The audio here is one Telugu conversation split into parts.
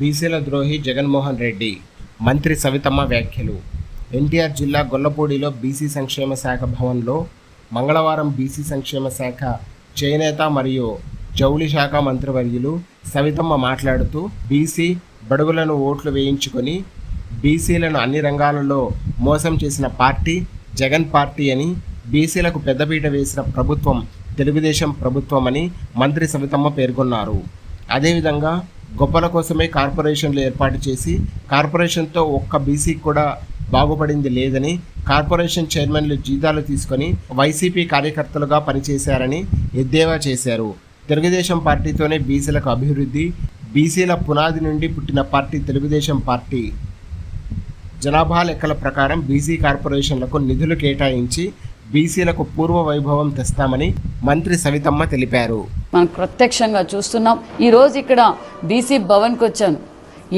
బీసీల ద్రోహి జగన్మోహన్ రెడ్డి. మంత్రి సవితమ్మ వ్యాఖ్యలు. ఎన్టీఆర్ జిల్లా గొల్లపూడిలో బీసీ సంక్షేమ శాఖ భవన్లో మంగళవారం బీసీ సంక్షేమ శాఖ చేనేత మరియు జౌళి శాఖ మంత్రివర్యులు సవితమ్మ మాట్లాడుతూ బీసీ బడుగులను ఓట్లు వేయించుకొని బీసీలను అన్ని రంగాలలో మోసం చేసిన పార్టీ జగన్ పార్టీ అని బీసీలకు పెద్దపీట వేసిన ప్రభుత్వం తెలుగుదేశం ప్రభుత్వం అని మంత్రి సవితమ్మ పేర్కొన్నారు. అదేవిధంగా గొప్పల కోసమే కార్పొరేషన్లు ఏర్పాటు చేసి కార్పొరేషన్తో ఒక్క బీసీ కూడా బాగుపడింది లేదని కార్పొరేషన్ చైర్మన్లు జీతాలు తీసుకొని వైసీపీ కార్యకర్తలుగా పనిచేశారని ఎద్దేవా చేశారు. తెలుగుదేశం పార్టీతోనే బీసీలకు అభివృద్ధి బీసీల పునాది నుండి పుట్టిన పార్టీ తెలుగుదేశం పార్టీ. జనాభా లెక్కల ప్రకారం బీసీ కార్పొరేషన్లకు నిధులు కేటాయించి బీసీలకు పూర్వ వైభవం తెస్తామని మంత్రి సవితమ్మ తెలిపారు. మనం ప్రత్యక్షంగా చూస్తున్నాం. ఈరోజు ఇక్కడ బీసీ భవన్కి వచ్చాను.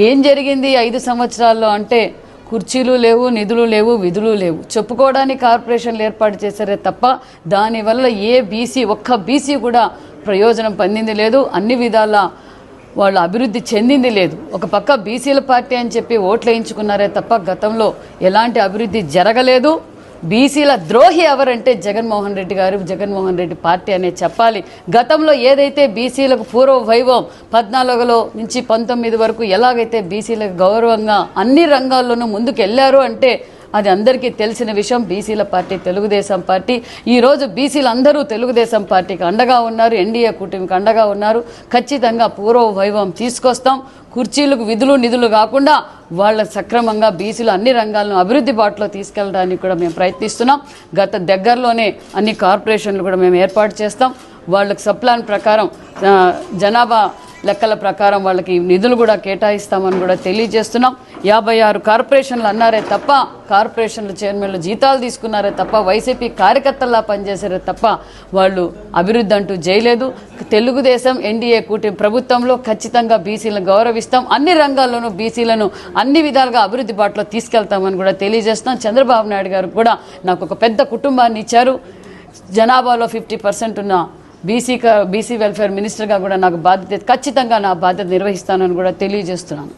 ఏం జరిగింది ఐదు సంవత్సరాల్లో అంటే కుర్చీలు లేవు నిధులు లేవు విధులు లేవు. చెప్పుకోవడానికి కార్పొరేషన్లు ఏర్పాటు చేశారే తప్ప దానివల్ల ఏ బీసీ ఒక్క బీసీ కూడా ప్రయోజనం పొందింది లేదు. అన్ని విధాల వాళ్ళు అభివృద్ధి చెందింది లేదు. ఒక పక్క బీసీల పార్టీ అని చెప్పి ఓట్లు వేయించుకున్నారే తప్ప గతంలో ఎలాంటి అభివృద్ధి జరగలేదు. బీసీల ద్రోహి ఎవరంటే జగన్మోహన్ రెడ్డి గారు. జగన్మోహన్ రెడ్డి పార్టీ అనే చెప్పాలి. గతంలో ఏదైతే బీసీలకు పూర్వ వైభవం పద్నాలుగులో నుంచి పంతొమ్మిది వరకు ఎలాగైతే బీసీలకు గౌరవంగా అన్ని రంగాల్లోనూ ముందుకు వెళ్ళారు అంటే అది అందరికీ తెలిసిన విషయం. బీసీల పార్టీ తెలుగుదేశం పార్టీ. ఈరోజు బీసీలు అందరూ తెలుగుదేశం పార్టీకి అండగా ఉన్నారు. ఎన్డీఏ కూటమికి అండగా ఉన్నారు. ఖచ్చితంగా పూర్వ వైభవం తీసుకొస్తాం. కుర్చీలకు విధులు నిధులు కాకుండా వాళ్ళ సక్రమంగా బీసీలు అన్ని రంగాలను అభివృద్ధి బాటలో తీసుకెళ్ళడానికి కూడా మేము ప్రయత్నిస్తున్నాం. గత దగ్గరలోనే అన్ని కార్పొరేషన్లు కూడా మేము ఏర్పాటు చేస్తాం. వాళ్ళకి సప్లాన్ ప్రకారం జనాభా లెక్కల ప్రకారం వాళ్ళకి నిధులు కూడా కేటాయిస్తామని కూడా తెలియజేస్తున్నాం. యాభై ఆరు కార్పొరేషన్లు అన్నారే తప్ప కార్పొరేషన్ల చైర్మన్లు జీతాలు తీసుకున్నారే తప్ప వైసీపీ కార్యకర్తల్లా పనిచేశారే తప్ప వాళ్ళు అభివృద్ధి అంటూ చేయలేదు. తెలుగుదేశం ఎన్డీఏ కూటమి ప్రభుత్వంలో ఖచ్చితంగా బీసీలను గౌరవిస్తాం. అన్ని రంగాల్లోనూ బీసీలను అన్ని విధాలుగా అభివృద్ధి బాటలో తీసుకెళ్తామని కూడా తెలియజేస్తున్నాం. చంద్రబాబు నాయుడు గారు కూడా నాకు ఒక పెద్ద కుటుంబాన్ని ఇచ్చారు. జనాభాలో ఫిఫ్టీ పర్సెంట్ ఉన్న బీసీ బీసీ వెల్ఫేర్ మినిస్టర్గా కూడా నాకు బాధ్యత ఖచ్చితంగా నా బాధ్యత నిర్వహిస్తానని కూడా తెలియజేస్తున్నాను.